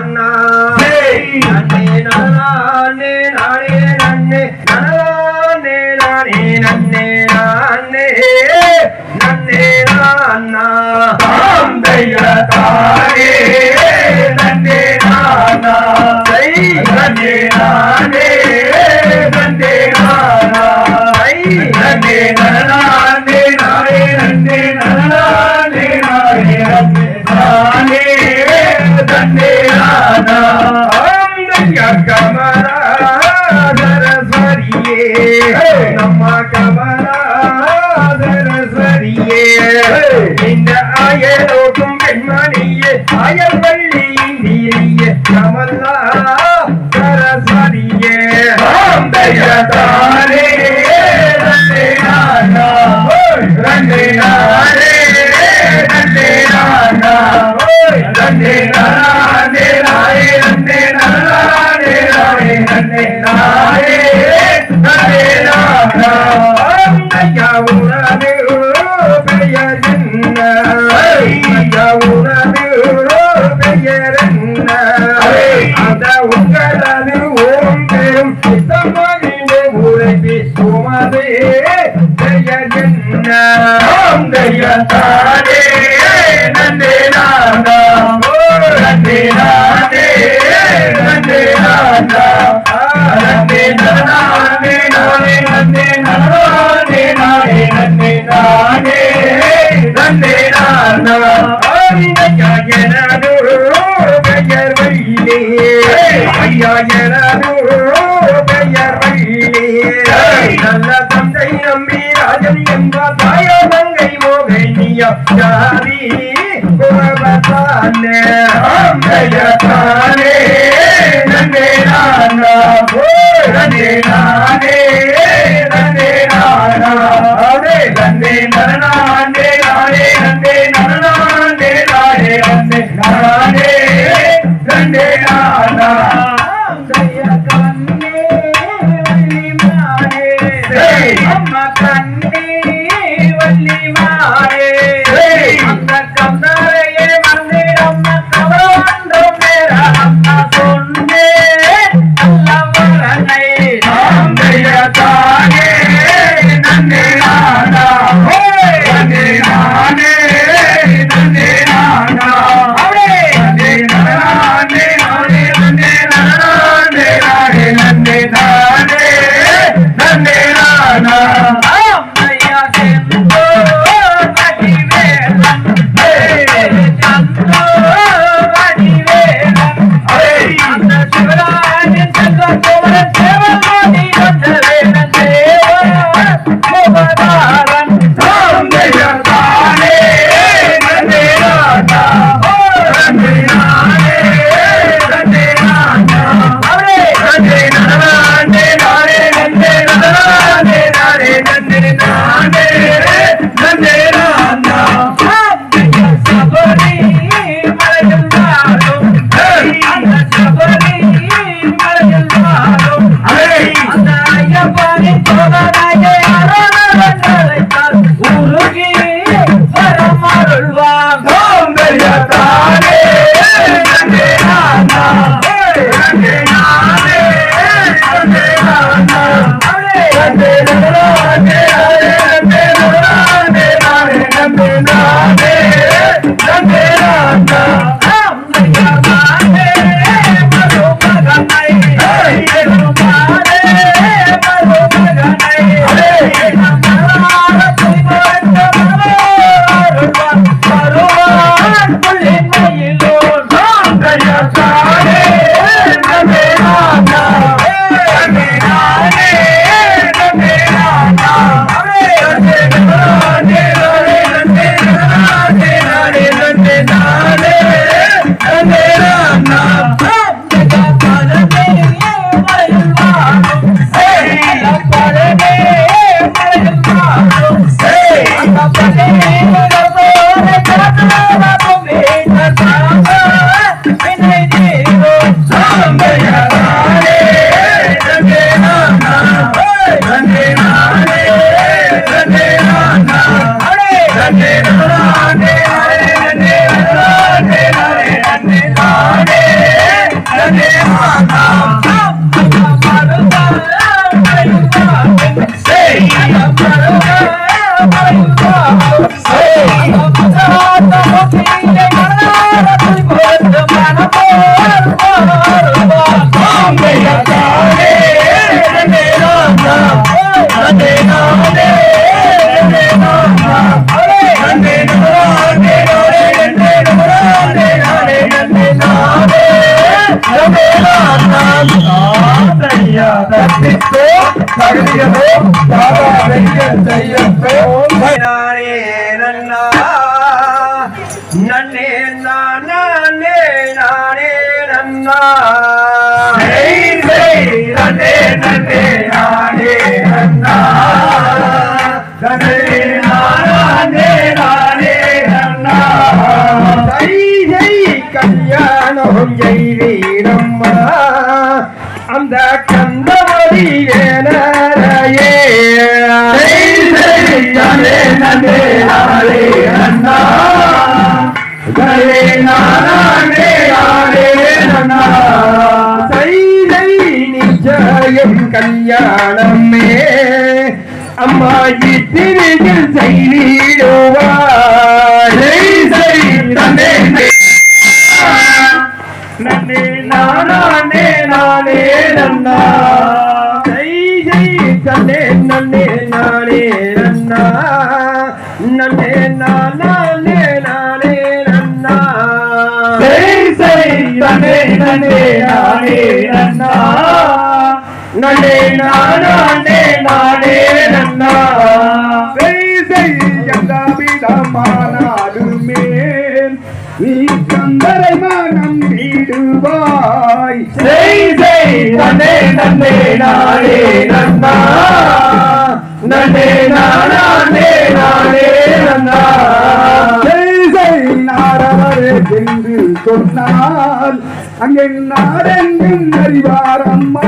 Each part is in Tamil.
నన్నా. నన్నే నన్నే నానే నన్నే నన్నే. నానే నన్నే నన్నే. தாரே ஜெய ஜெய தய. ராஜன் என்ற தாயோ தங்கை மோகை நீயா தானே Thank you. Hallelujah. தகுதியதோ தாராதைய செய்யத்தோ நானே நன்னா நன்னே நானே நானே நன்னா நன்னே நன்னே நானே நன்னா நன்னே நானே நானே நன்னா கல்யாணம் ஜெய் வீரம் நிச்சயம் கல்யாணமே அம்மா இத்திரியில் செய்திடுவாய் செய் செய் நன்னே நன்னே நானே நானே நன்னா ஜை ஜை தன்னே நன்னே நானே நன்னா நன்னே நானே நானே நன்னே நானே நன்னா நன்னே நானே நானே நன்னா செய் செய் எந்த விதமானாலுமே நீ சந்தரை மனம் விடுவாய் செய் செய் நன்னே நன்னே நானே நன்னா நன்னே நானே நானே நன்னா செய் செய் நாரவரே என்று சொன்னால் அங்கே நாடெங்கும் அறிவார் அம்மா.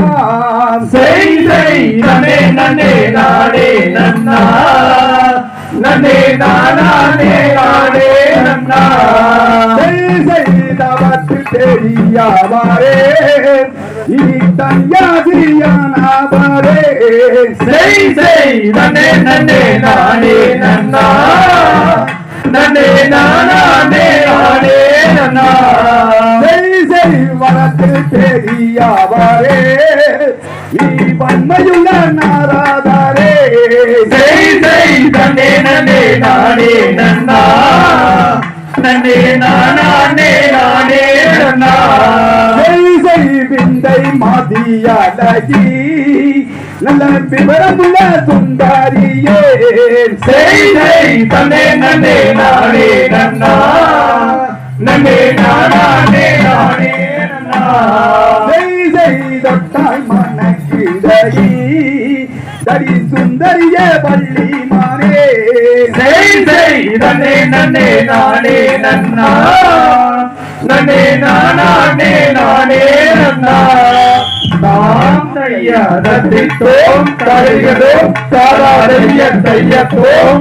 நன்னே நன்னே நானே நன்னா. நன்னே நானே நானே நன்னா. செய் செய் தவத்து தெரியாவாரே. இனி தஞ்சாதிரியானாவாரே செய் செய் நன்னே நன்னே நானே நன்னா. நன்னே நானே நானே நன்னா. செய் வளர்த்து தெரியாவாரே வன்மையுள்ள நாராதாரே. செய் செய் நன்னே நன்னே நானே நன்னா. நன்னே நானே நானே நன்னா. செய் செய் விந்தை மாதியழகி நல்ல விவரமுள்ள சுந்தரியே. தன்னே நன்னே நானே நன்னா நன்னே நானே நானே நன்னா செய் செய் தொட்டாய் மனக்கிடை தரி சுந்தரிய பள்ளி மானே செய் செய் தன்னே நன்னே நானே நன்னா நன்னே நானே நானே நன்னா தாம் தைய தத்தித்தோம் தரையதோம் தாராதைய தையத்தோம்.